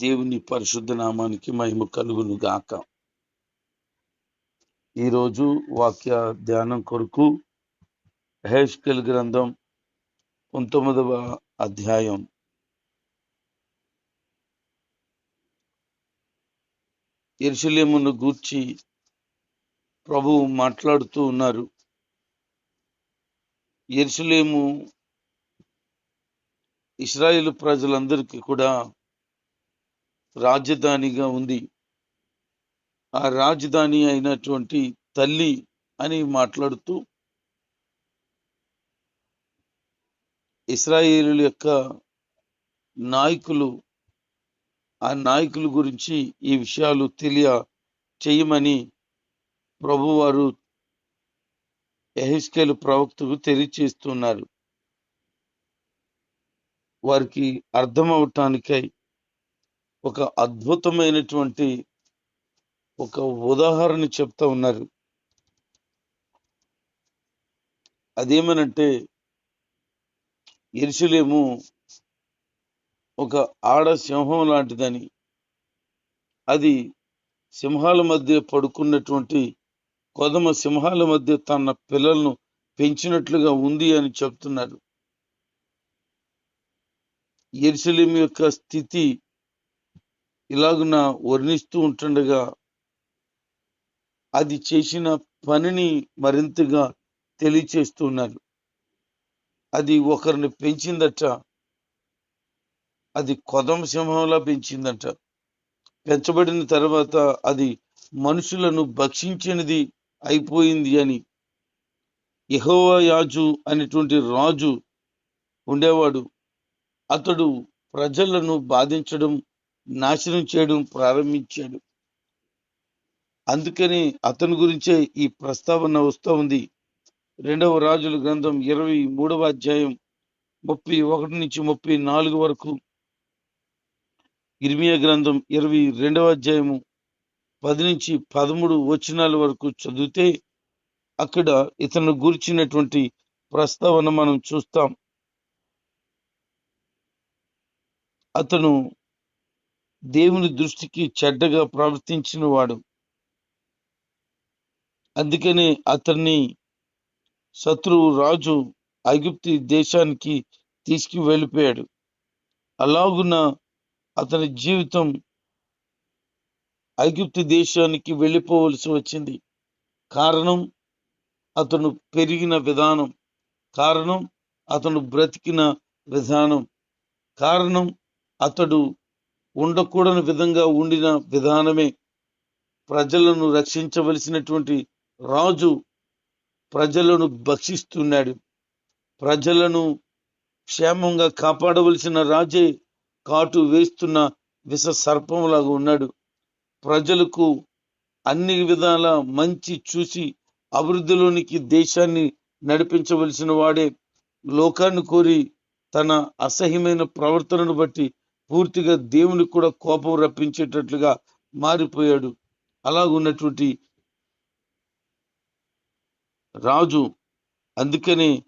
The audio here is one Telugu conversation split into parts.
దేవుని పరిశుద్ధ నామానికి మహిమ కలుగును గాక ఈరోజు వాక్య ధ్యానం కొరకు హేష్కెల్ గ్రంథం పంతొమ్మిదవ అధ్యాయం. ఎరుసలేమును గూర్చి ప్రభువు మాట్లాడుతూ ఉన్నారు. ఎరుసలేము ఇస్రాయేల్ ప్రజలందరికీ కూడా రాజధానిగా ఉంది. ఆ రాజధాని అయినటువంటి తల్లి అని మాట్లాడుతూ ఇస్రాయేలు యొక్క నాయకులు ఆ నాయకుల గురించి ఈ విషయాలు తెలియ చేయమని ప్రభువారు ఎహెస్కేలు ప్రవక్తకు తెలియచేస్తున్నారు. వారికి అర్థం అవటానికై ఒక అద్భుతమైనటువంటి ఒక ఉదాహరణ చెప్తా ఉన్నారు. అదేమనంటే ఎరుసలేము ఒక ఆడ సింహం లాంటిదని అది సింహాల మధ్య పడుకున్నటువంటి కొదమ సింహాల మధ్య తన పిల్లలను పెంచినట్లుగా ఉంది అని చెప్తున్నారు. ఎరుసలేం యొక్క స్థితి ఇలాగున వర్ణిస్తూ ఉంటుండగా అది చేసిన పనిని మరింతగా తెలియచేస్తున్నారు అది ఒకరిని పెంచిందట అది కొదమ సింహంలా పెంచిందట. పెంచబడిన తర్వాత అది మనుషులను భక్షించినది అయిపోయింది అని. యహోవా యాజు అనేటువంటి రాజు ఉండేవాడు. అతడు ప్రజలను బాధించడం నాశనం చేయడం ప్రారంభించాడు. అందుకని అతని గురించే ఈ ప్రస్తావన వస్తూ ఉంది. రెండవ రాజుల గ్రంథం ఇరవై మూడవ అధ్యాయం ముప్పై ఒకటి నుంచి ముప్పై నాలుగు వరకు. ఇర్మియా గ్రంథం ఇరవై రెండవ అధ్యాయము పది నుంచి పదమూడు వచనాల వరకు చదివితే అక్కడ ఇతను గురించినటువంటి ప్రస్తావన మనం చూస్తాం. అతను దేవుని దృష్టికి చెడ్డగా ప్రవర్తించిన వాడు అందుకనే అతన్ని శత్రువు రాజు ఐగుప్తి దేశానికి తీసుకు వెళ్ళిపోయాడు అలాగున అతని జీవితం ఐగుప్తి దేశానికి వెళ్ళిపోవలసి వచ్చింది. కారణం అతను పెరిగిన విధానం. కారణం అతను బ్రతికిన విధానం. కారణం అతడు ఉండకూడని విధంగా ఉండిన విధానమే ప్రజలను రక్షించవలసినటువంటి రాజు ప్రజలను భక్షిస్తున్నాడు. ప్రజలను క్షేమంగా కాపాడవలసిన రాజే కాటు వేస్తున్న విష సర్పంలాగా ఉన్నాడు. ప్రజలకు అన్ని విధాల మంచి చూసి అభివృద్ధిలోనికి దేశాన్ని నడిపించవలసిన వాడే లోకాన్ని కోరి తన అసహ్యమైన ప్రవర్తనను బట్టి పూర్తిగా దేవునికి కూడా కోపం రప్పించేటట్లుగా మారిపోయాడు. అలాగున్నటువంటి రాజు అందుకనే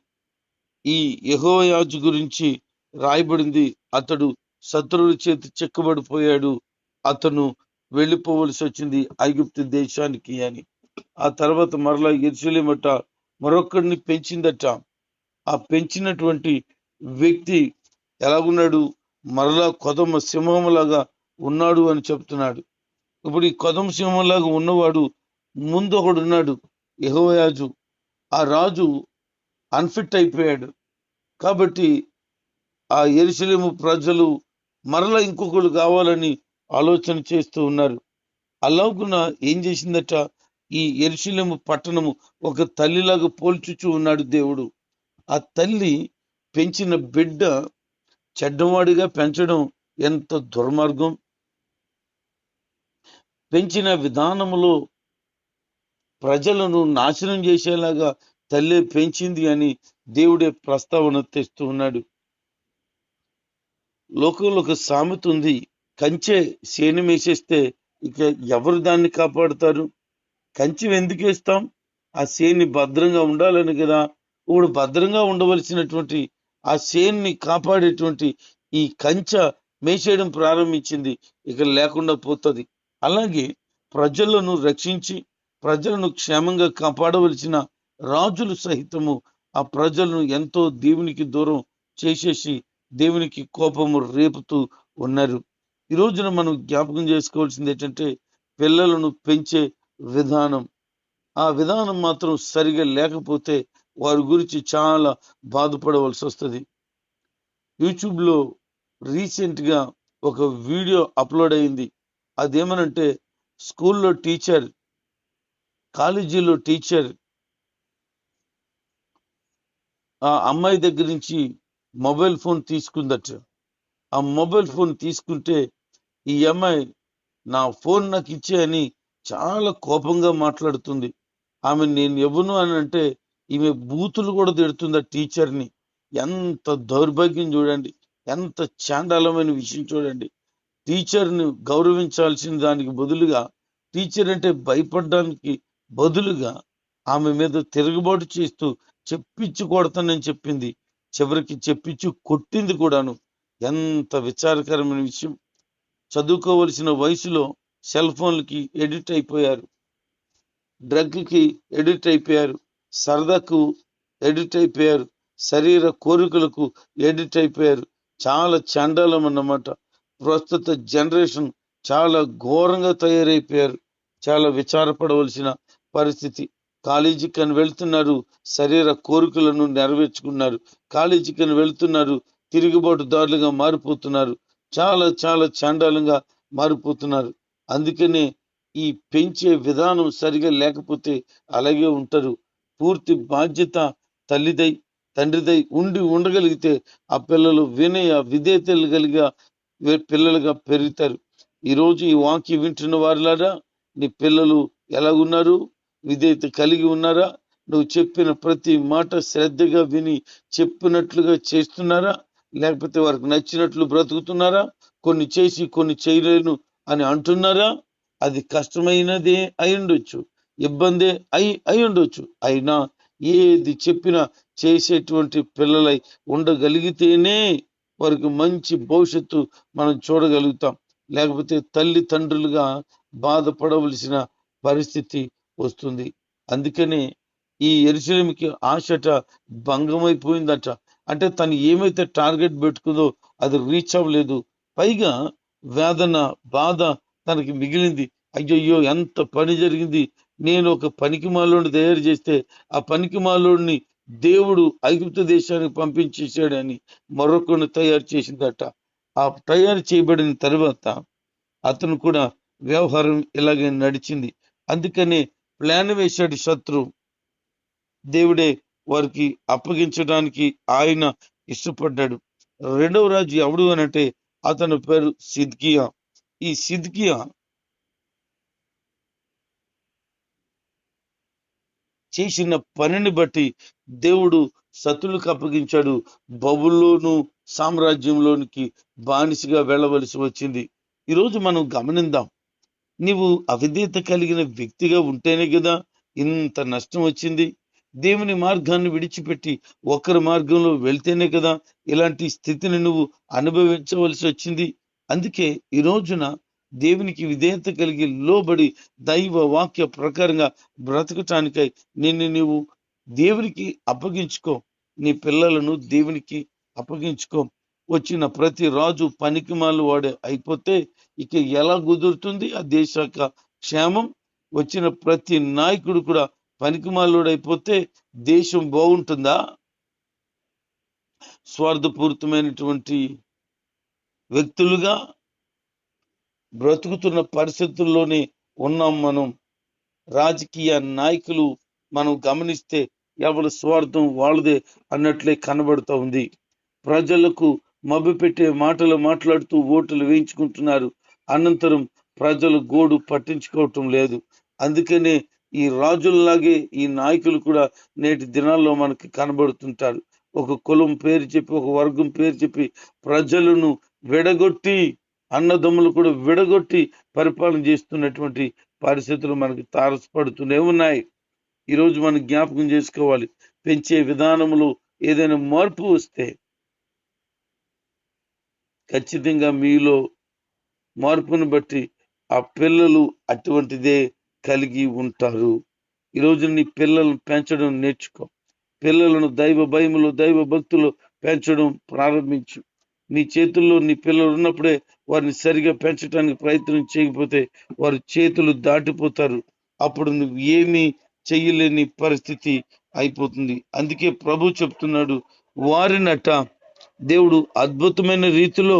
ఈ యహోయాజు గురించి రాయబడింది. అతడు శత్రువుల చేతి చెక్కబడిపోయాడు. అతను వెళ్ళిపోవలసి వచ్చింది ఐగుప్తు దేశానికి అని. ఆ తర్వాత మరలా ఎరుసలేమట మరొకరిని పెంచిందట. ఆ పెంచినటువంటి వ్యక్తి ఎలాగున్నాడు? మరలా కొదమ సింహంలాగా ఉన్నాడు అని చెప్తున్నాడు. ఇప్పుడు ఈ కొదమ సింహంలాగా ఉన్నవాడు ముందు ఒకడు ఉన్నాడు యహోయాజు. ఆ రాజు అన్ఫిట్ అయిపోయాడు. కాబట్టి ఆ ఎరుసలేము ప్రజలు మరలా ఇంకొకరు కావాలని ఆలోచన చేస్తూ ఉన్నారు. అలాగున ఏం చేసిందట? ఈ ఎరుసలేము పట్టణము ఒక తల్లిలాగా పోల్చుచూ ఉన్నాడు దేవుడు. ఆ తల్లి పెంచిన బిడ్డ చెడ్డవాడిగా పెంచడం ఎంత దుర్మార్గం? పెంచిన విధానములో ప్రజలను నాశనం చేసేలాగా తల్లి పెంచింది అని దేవుడే ప్రస్తావన తెస్తూ ఉన్నాడు. లోకంలో ఒక సామెత ఉంది కంచె సేను వేసేస్తే ఇక ఎవరు దాన్ని కాపాడుతారు? కంచె ఎందుకు వేస్తాం? ఆ సేన్ని భద్రంగా ఉండాలని కదా. ఇప్పుడు భద్రంగా ఉండవలసినటువంటి ఆ సేన్ని కాపాడేటువంటి ఈ కంచ మేసేయడం ప్రారంభించింది. ఇక లేకుండా పోతుంది. అలాగే ప్రజలను రక్షించి ప్రజలను క్షేమంగా కాపాడవలసిన రాజులు సహితము ఆ ప్రజలను ఎంతో దేవునికి దూరం చేసేసి దేవునికి కోపము రేపుతూ ఉన్నారు. ఈ రోజున మనం జ్ఞాపకం చేసుకోవాల్సింది ఏంటంటే పిల్లలను పెంచే విధానం. ఆ విధానం మాత్రం సరిగా లేకపోతే వారి గురించి చాలా బాధపడవలసి వస్తుంది. యూట్యూబ్లో రీసెంట్గా ఒక వీడియో అప్లోడ్ అయింది. అదేమనంటే స్కూల్లో టీచర్ కాలేజీలో టీచర్ ఆ అమ్మాయి దగ్గర నుంచి మొబైల్ ఫోన్ తీసుకుందట. ఆ మొబైల్ ఫోన్ తీసుకుంటే ఈ అమ్మాయి నా ఫోన్ నాకు ఇచ్చే అని చాలా కోపంగా మాట్లాడుతుంది. ఆమె నేను ఎవను అని అంటే ఈమె బూతులు కూడా తిడుతుంది ఆ టీచర్ని? ఎంత దౌర్భాగ్యం చూడండి. ఎంత చాండాలమైన విషయం చూడండి. టీచర్ని గౌరవించాల్సిన దానికి బదులుగా టీచర్ అంటే భయపడడానికి బదులుగా ఆమె మీద తిరుగుబాటు చేస్తూ చెప్పించి కొడతానని చెప్పింది. చివరికి చెప్పించి కొట్టింది కూడాను. ఎంత విచారకరమైన విషయం. చదువుకోవలసిన వయసులో సెల్ ఫోన్లకి ఎడిట్ అయిపోయారు. డ్రగ్కి ఎడిట్ అయిపోయారు. సరదాకు ఎడిట్ అయిపోయారు. శరీర కోరికలకు ఎడిట్ అయిపోయారు. చాలా చండాలం అన్నమాట. ప్రస్తుత జనరేషన్ చాలా ఘోరంగా తయారైపోయారు. చాలా విచారపడవలసిన పరిస్థితి. కాలేజీకి అని వెళ్తున్నారు. శరీర కోరికలను నెరవేర్చుకున్నారు. కాలేజీకి అని వెళ్తున్నారు. తిరుగుబాటుదారులుగా మారిపోతున్నారు. చాలా చాలా చండాలంగా మారిపోతున్నారు. అందుకనే ఈ పెంచే విధానం సరిగా లేకపోతే అలాగే ఉంటారు. పూర్తి బాధ్యత తల్లిదై తండ్రిదై ఉండి ఉండగలిగితే ఆ పిల్లలు వినయ విధేతలు కలిగా పిల్లలుగా పెరుగుతారు. ఈరోజు ఈ వాక్య వింటున్న వారిలారా నీ పిల్లలు ఎలాగున్నారు? విధేయత కలిగి ఉన్నారా? నువ్వు చెప్పిన ప్రతి మాట శ్రద్ధగా విని చెప్పినట్లుగా చేస్తున్నారా? లేకపోతే వారికి నచ్చినట్లు బ్రతుకుతున్నారా? కొన్ని చేసి కొన్ని చేయలేను అని అంటున్నారా? అది కష్టమైనదే అయి ఉండొచ్చు. ఇబ్బంది అయి అయి ఉండొచ్చు. అయినా ఏది చెప్పినా చేసేటువంటి పిల్లలై ఉండగలిగితేనే వారికి మంచి భవిష్యత్తు మనం చూడగలుగుతాం. లేకపోతే తల్లి తండ్రులుగా బాధపడవలసిన పరిస్థితి వస్తుంది. అందుకనే ఈ ఎరుసలేమికి ఆశట భంగమైపోయిందట. అంటే తను ఏమైతే టార్గెట్ పెట్టుకుందో అది రీచ్ అవ్వలేదు. పైగా వేదన బాధ తనకి మిగిలింది. అయ్యయ్యో ఎంత పని జరిగింది. నేను ఒక పనికి మాలోని తయారు చేస్తే ఆ పనికి మాలోని దేవుడు ఐగుప్తు దేశానికి పంపించేశాడని మరొకరిని తయారు చేసిందట. ఆ తయారు చేయబడిన తర్వాత అతను కూడా వ్యవహారం ఇలాగే నడిచింది. అందుకనే ప్లాన్ వేశాడు శత్రు. దేవుడే వారికి అప్పగించడానికి ఆయన ఇష్టపడ్డాడు. రెండవ రాజు ఎవడు అనంటే అతని పేరు సిద్కియా. ఈ సిద్కియా చేసిన పనిని బట్టి దేవుడు సతులకు అప్పగించాడు. బబుల్లోను సామ్రాజ్యంలోనికి బానిసగా వెళ్ళవలసి వచ్చింది. ఈరోజు మనం గమనిద్దాం నీవు అవిధేత కలిగిన వ్యక్తిగా ఉంటేనే కదా ఇంత నష్టం వచ్చింది. దేవుని మార్గాన్ని విడిచిపెట్టి ఒకరి మార్గంలో వెళ్తేనే కదా ఇలాంటి స్థితిని నువ్వు అనుభవించవలసి వచ్చింది. అందుకే ఈ రోజున దేవునికి విధేయత కలిగి లోబడి దైవ వాక్య ప్రకారంగా బ్రతకటానికై నిన్ను నీవు దేవునికి అప్పగించుకో. నీ పిల్లలను దేవునికి అప్పగించుకో. వచ్చిన ప్రతి రాజు పనికిమాలు వాడే అయిపోతే ఇక ఎలా కుదురుతుంది? ఆ దేశ యొక్క క్షేమం. వచ్చిన ప్రతి నాయకుడు కూడా పనికిమాలోడు అయిపోతే దేశం బాగుంటుందా? స్వార్థపూరితమైనటువంటి వ్యక్తులుగా బ్రతుకుతున్న పరిస్థితుల్లోనే ఉన్నాం మనం. రాజకీయ నాయకులు మనం గమనిస్తే ఎవరి స్వార్థం వాళ్ళదే అన్నట్లే కనబడుతూ ఉంది. ప్రజలకు మభ్యపెట్టే మాటలు మాట్లాడుతూ ఓటులు వేయించుకుంటున్నారు. అనంతరం ప్రజలు గోడు పట్టించుకోవటం లేదు. అందుకనే ఈ రాజుల్లాగే ఈ నాయకులు కూడా నేటి దినాల్లో మనకి కనబడుతుంటారు. ఒక కులం పేరు చెప్పి ఒక వర్గం పేరు చెప్పి ప్రజలను విడగొట్టి అన్నదమ్ములు కూడా విడగొట్టి పరిపాలన చేస్తున్నటువంటి పరిస్థితులు మనకి తారసపడుతూనే ఉన్నాయి. ఈరోజు మనం జ్ఞాపకం చేసుకోవాలి. పెంచే విధానములో ఏదైనా మార్పు వస్తే ఖచ్చితంగా మీలో మార్పును బట్టి ఆ పిల్లలు అటువంటిదే కలిగి ఉంటారు. ఈరోజు నీ పిల్లలను పెంచడం నేర్చుకో. పిల్లలను దైవ భయములు దైవ భక్తులు పెంచడం ప్రారంభించు. నీ చేతుల్లో నీ పిల్లలు ఉన్నప్పుడే వారిని సరిగా పెంచడానికి ప్రయత్నం చేయకపోతే వారు చేతులు దాటిపోతారు. అప్పుడు నువ్వు ఏమీ చెయ్యలేని పరిస్థితి అయిపోతుంది. అందుకే ప్రభు చెప్తున్నాడు వారినట దేవుడు అద్భుతమైన రీతిలో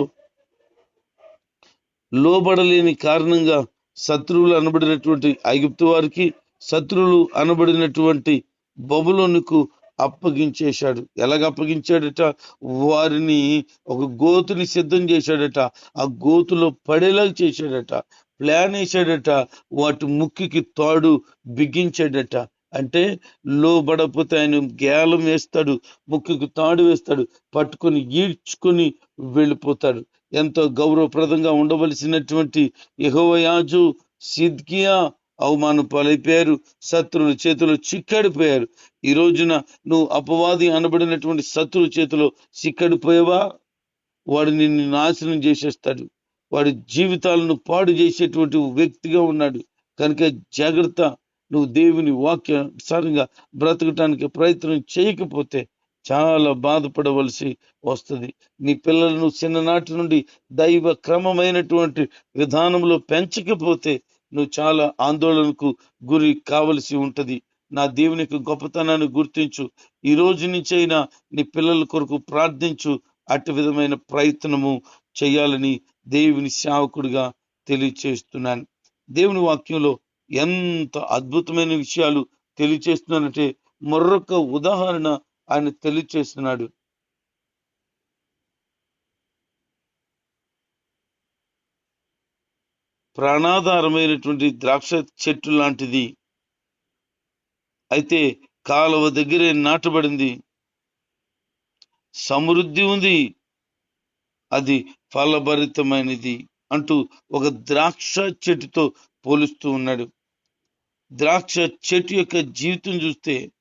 లోబడలేని కారణంగా శత్రువులు అనబడినటువంటి ఐగుప్తు వారికి శత్రువులు అనబడినటువంటి బబులోనుకు అప్పగించేశాడు. ఎలాగ అప్పగించాడట? వారిని ఒక గోతుని సిద్ధం చేశాడట. ఆ గోతులో పడేలాగా చేశాడట. ప్లాన్ వేసాడట వాటి ముక్కికి తాడు బిగించాడట. అంటే లోబడపోతే ఆయన గేలం వేస్తాడు ముక్కుకు తాడు వేస్తాడు పట్టుకొని ఈడ్చుకొని వెళ్ళిపోతాడు. ఎంతో గౌరవప్రదంగా ఉండవలసినటువంటి యహోవయాజు సిద్కియా అవమానం పాలైపోయారు శత్రువుల చేతిలో చిక్కాడిపోయారు. ఈ రోజున నువ్వు అపవాది అనబడినటువంటి శత్రువు చేతిలో సిక్కడిపోయావా వాడు నిన్ను నాశనం చేసేస్తాడు. వాడి జీవితాలను పాడు చేసేటువంటి వ్యక్తిగా ఉన్నాడు. కనుక జాగ్రత్త. నువ్వు దేవుని వాక్యానుసారంగా బ్రతకటానికి ప్రయత్నం చేయకపోతే చాలా బాధపడవలసి వస్తుంది. నీ పిల్లలను చిన్ననాటి నుండి దైవ క్రమమైనటువంటి విధానంలో పెంచకపోతే నువ్వు చాలా ఆందోళనకు గురి కావలసి ఉంటుంది. నా దేవునికి గొప్పతనాన్ని గుర్తించు. ఈ రోజు నుంచైనా నీ పిల్లల కొరకు ప్రార్థించు. అటు విధమైన ప్రయత్నము చేయాలని దేవుని సేవకుడిగా తెలియచేస్తున్నాను. దేవుని వాక్యంలో ఎంత అద్భుతమైన విషయాలు తెలియచేస్తున్నానంటే మరొక ఉదాహరణ ఆయన తెలియచేస్తున్నాడు. ప్రాణాధారమైనటువంటి ద్రాక్ష చెట్టు లాంటిది అయితే కాలువ దగ్గరే నాటబడింది. సమృద్ధి ఉంది. అది ఫలభరితమైనది అంటూ ఒక ద్రాక్ష చెట్టుతో పోలుస్తూ ఉన్నాడు. ద్రాక్ష చెట్టు యొక్క జీవితం చూస్తే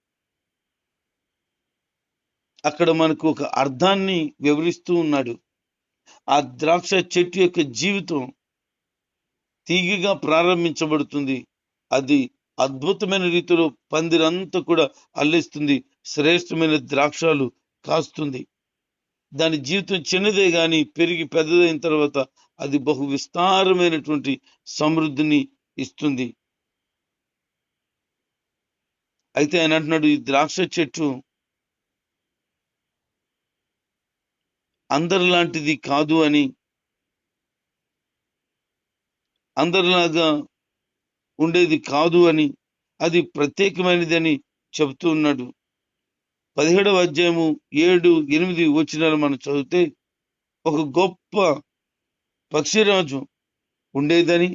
అక్కడ మనకు ఒక అర్థాన్ని వివరిస్తూ ఉన్నాడు. ఆ ద్రాక్ష చెట్టు యొక్క జీవితం తీగిగా ప్రారంభించబడుతుంది. అది అద్భుతమైన రీతిలో పందిరంతా కూడా అల్లిస్తుంది శ్రేష్టమైన ద్రాక్షాలు కాస్తుంది. దాని జీవితం చిన్నదే కానీ పెరిగి పెద్దదైన తర్వాత అది బహు విస్తారమైనటువంటి సమృద్ధిని ఇస్తుంది. అయితే ఆయన అంటున్నాడు ఈ ద్రాక్ష చెట్టు అందరిలాంటిది కాదు అని. అందరిలాగా ఉండేది కాదు అని అది ప్రత్యేకమైనది అని చెబుతూ ఉన్నాడు. పదిహేడవ అధ్యాయము ఏడు ఎనిమిది వచ్చినాలు మనం చదివితే ఒక గొప్ప పక్షిరాజు ఉండేదని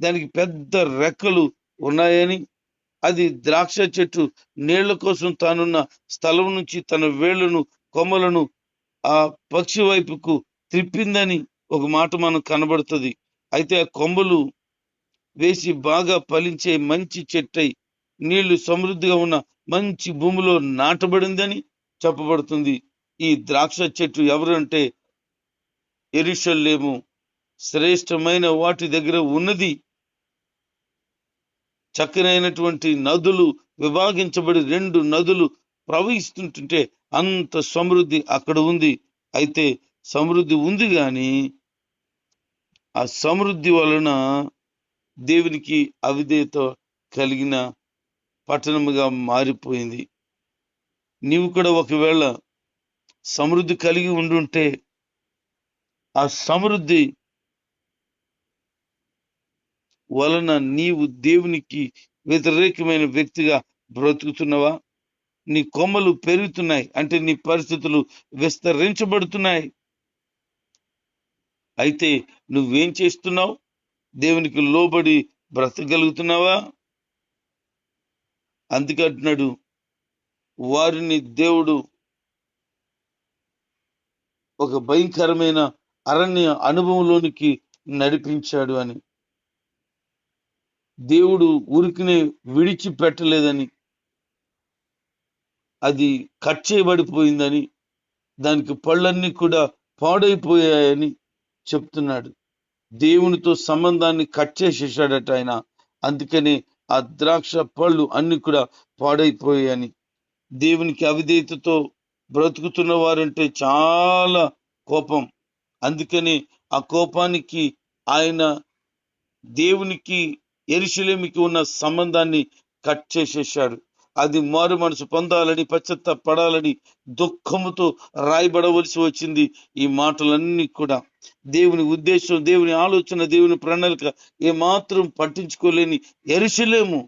దానికి పెద్ద రెక్కలు ఉన్నాయని అది ద్రాక్ష చెట్టు నీళ్ళ కోసం తానున్న స్థలం నుంచి తన వేళ్ళను కొమ్మలను ఆ పక్షి వైపుకు త్రిప్పిందని ఒక మాట మనకు కనబడుతుంది. అయితే ఆ కొమ్మలు వేసి బాగా ఫలించే మంచి చెట్టై నీళ్ళు సమృద్ధిగా ఉన్న మంచి భూమిలో నాటబడిందని చెప్పబడుతుంది. ఈ ద్రాక్ష చెట్టు ఎవరంటే ఎరుషల్లేము శ్రేష్టమైన వాటి దగ్గర ఉన్నది చక్కనైనటువంటి నదులు విభాగించబడి రెండు నదులు ప్రవహిస్తుంటుంటే అంత సమృద్ధి అక్కడ ఉంది. అయితే సమృద్ధి ఉంది కానీ ఆ సమృద్ధి వలన దేవునికి అవిధేయత కలిగిన పట్టణముగా మారిపోయింది. నీవు కూడా ఒకవేళ సమృద్ధి కలిగి ఉండుంటే ఆ సమృద్ధి వలన నీవు దేవునికి వ్యతిరేకమైన వ్యక్తిగా బ్రతుకుతున్నావా? నీ కొమ్మలు పెరుగుతున్నాయి అంటే నీ పరిస్థితులు విస్తరించబడుతున్నాయి. అయితే నువ్వేం చేస్తున్నావు? దేవునికి లోబడి బ్రతకగలుగుతున్నావా? అందుకంటున్నాడు వారిని దేవుడు ఒక భయంకరమైన అరణ్య అనుభవంలోనికి నడిపించాడు అని. దేవుడు ఉరికినే విడిచిపెట్టలేదని అది కట్ చేయబడిపోయిందని దానికి పళ్ళన్నీ కూడా పాడైపోయాయని చెప్తున్నాడు. దేవునితో సంబంధాన్ని కట్ చేసేసాడట ఆయన. అందుకని ఆ ద్రాక్ష పళ్ళు అన్ని కూడా పాడైపోయాయని. దేవునికి అవిధేయతతో బ్రతుకుతున్న వారంటే చాలా కోపం. అందుకని ఆ కోపానికి ఆయన దేవునికి ఎరుశలేమికి ఉన్న సంబంధాన్ని కట్ చేసేసాడు అది మారు మనసు పొందాలని పశ్చత్త పడాలని దుఃఖముతో రాయబడవలసి వచ్చింది. ఈ మాటలన్నీ కూడా దేవుని ఉద్దేశం దేవుని ఆలోచన దేవుని ప్రణాళిక ఏమాత్రం పట్టించుకోలేని ఎరుసలేము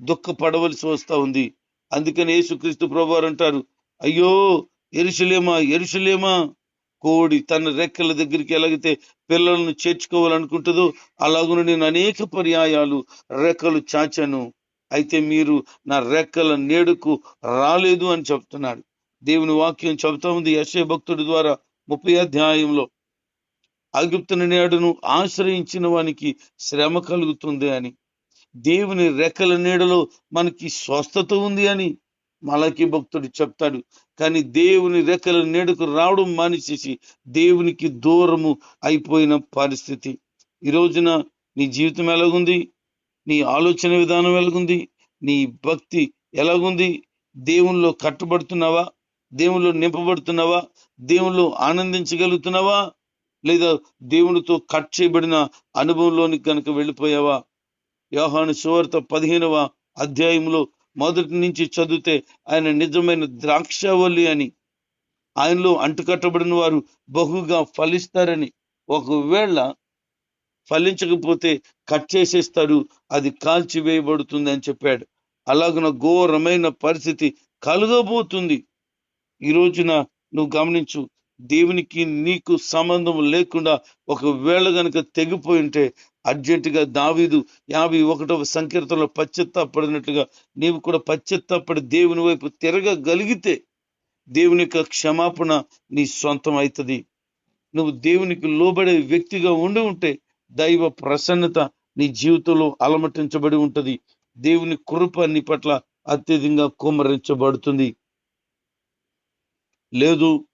దుఃఖపడవలసి వస్తూ ఉంది. అందుకని యేసుక్రీస్తు ప్రభువారు అంటారు అయ్యో ఎరుసలేమా ఎరుసలేమా కోడి తన రెక్కల దగ్గరికి ఎలాగైతే పిల్లలను చేర్చుకోవాలనుకుంటుందో అలాగున నేను అనేక పర్యాయాలు రెక్కలు చాచాను. అయితే మీరు నా రెక్కల నేడుకు రాలేదు అని చెప్తున్నాడు. దేవుని వాక్యం చెబుతా ఉంది యశయ భక్తుడి ద్వారా ముప్పై అధ్యాయంలో. ఐగుప్తుని నేడును ఆశ్రయించిన వానికి శ్రమ కలుగుతుంది అని. దేవుని రెక్కల నీడలో మనకి స్వస్థత ఉంది అని మలకి భక్తుడు చెప్తాడు. కానీ దేవుని రెక్కల నీడకు రావడం మానేసేసి దేవునికి దూరము అయిపోయిన పరిస్థితి. ఈ రోజున నీ జీవితం ఎలాగుంది? నీ ఆలోచన విధానం ఎలాగుంది? నీ భక్తి ఎలాగుంది? దేవుల్లో కట్టుబడుతున్నావా? దేవుళ్ళు నింపబడుతున్నావా? దేవుళ్ళు ఆనందించగలుగుతున్నావా? లేదా దేవునితో కట్ చేయబడిన అనుభవంలోనికి కనుక వెళ్ళిపోయావా? యోహాను సువార్త పదిహేనవ అధ్యాయంలో మొదటి నుంచి చదివితే ఆయన నిజమైన ద్రాక్షవల్లి అని. ఆయనలో అంటుకట్టబడిన వారు బహుగా ఫలిస్తారని. ఒకవేళ ఫలించకపోతే కట్ చేసేస్తాడు అది కాల్చివేయబడుతుంది అని చెప్పాడు. అలాగున ఘోరమైన పరిస్థితి కలగబోతుంది. ఈ రోజున నువ్వు గమనించు దేవునికి నీకు సంబంధం లేకుండా ఒకవేళ గనుక తెగిపోయి ఉంటే అర్జెంటుగా దావీదు యాభై ఒకటవ సంకీర్తనలో పశ్చత్తాపడినట్లుగా నీవు కూడా పశ్చత్తాపడి దేవుని వైపు తిరగగలిగితే దేవుని యొక్క క్షమాపణ నీ సొంతం అవుతుంది నువ్వు దేవునికి లోబడే వ్యక్తిగా ఉండి ఉంటే దైవ ప్రసన్నత నీ జీవితంలో అలమటించబడి ఉంటుంది. దేవుని కృప నీ పట్ల అత్యధికంగా కుమరించబడుతుంది లేదు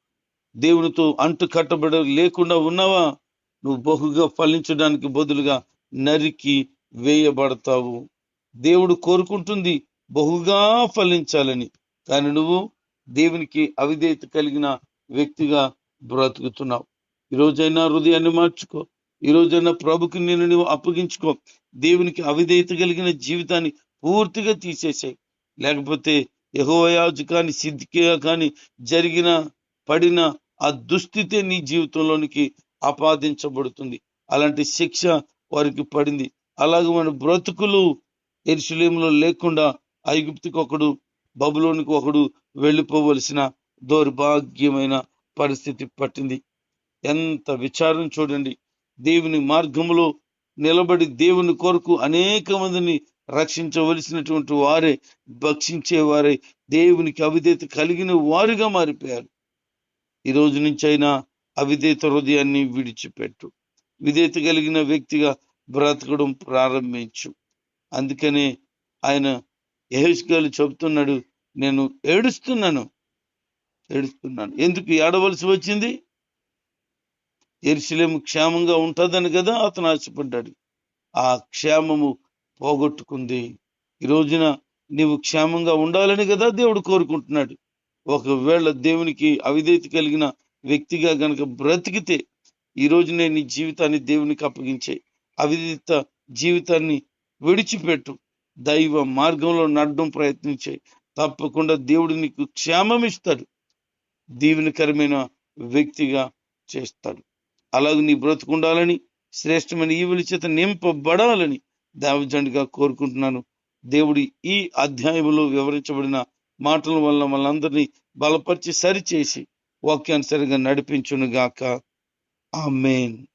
దేవునితో అంటు కట్టబడ లేకుండా ఉన్నావా? నువ్వు బహుగా ఫలించడానికి బదులుగా నరికి వేయబడతావు. దేవుడు కోరుకుంటుంది బహుగా ఫలించాలని. కానీ నువ్వు దేవునికి అవిధేయత కలిగిన వ్యక్తిగా బ్రతుకుతున్నావు. ఈ హృదయాన్ని మార్చుకో. ఈ రోజున ప్రభుకి నేను నువ్వు అప్పగించుకో. దేవునికి అవిధేయత కలిగిన జీవితాన్ని పూర్తిగా తీసేసాయి. లేకపోతే యహోయాజు కానీ సిద్ధికియా కానీ జరిగిన పడిన ఆ దుస్థితే నీ జీవితంలోనికి ఆపాదించబడుతుంది. అలాంటి శిక్ష వారికి పడింది. అలాగే మన బ్రతుకులు ఎరుసలేంలో లేకుండా ఐగుప్తికి ఒకడు బబులోనికి ఒకడు వెళ్ళిపోవలసిన దౌర్భాగ్యమైన పరిస్థితి పట్టింది. ఎంత విచారం చూడండి. దేవుని మార్గంలో నిలబడి దేవుని కొరకు అనేక మందిని రక్షించవలసినటువంటి వారే భక్షించేవారే దేవునికి అవిధేత కలిగిన వారుగా మారిపోయారు. ఈ రోజు నుంచి అయినా అవిధేత హృదయాన్ని విడిచిపెట్టు. విధేత కలిగిన వ్యక్తిగా బ్రతకడం ప్రారంభించు. అందుకనే ఆయన యహేష్గాలు చెబుతున్నాడు నేను ఏడుస్తున్నాను. ఏడుస్తున్నాను. ఎందుకు? ఏడవలసి వచ్చింది? ఎరుసలేము క్షేమంగా ఉంటుందని కదా అతను ఆశపడ్డాడు. ఆ క్షేమము పోగొట్టుకుంది. ఈ రోజున నీవు క్షేమంగా ఉండాలని కదా దేవుడు కోరుకుంటున్నాడు. ఒకవేళ దేవునికి అవిధేయత కలిగిన వ్యక్తిగా గనక బ్రతికితే ఈ నేను నీ జీవితాన్ని దేవునికి అప్పగించే అవిధేత జీవితాన్ని విడిచిపెట్టు. దైవ మార్గంలో నడడం ప్రయత్నించే. తప్పకుండా దేవుడు నీకు క్షేమం ఇస్తాడు. దీవెనకరమైన వ్యక్తిగా చేస్తాడు. అలాగే నీ బ్రతుకుండాలని శ్రేష్టమైన ఈవుల చేత నింపబడాలని దావిజండిగా కోరుకుంటున్నాను. దేవుడి ఈ అధ్యాయంలో వివరించబడిన మాటల వల్ల మనందరినీ బలపరిచి సరిచేసి వాక్యానుసరిగా నడిపించును గాక ఆమెన్.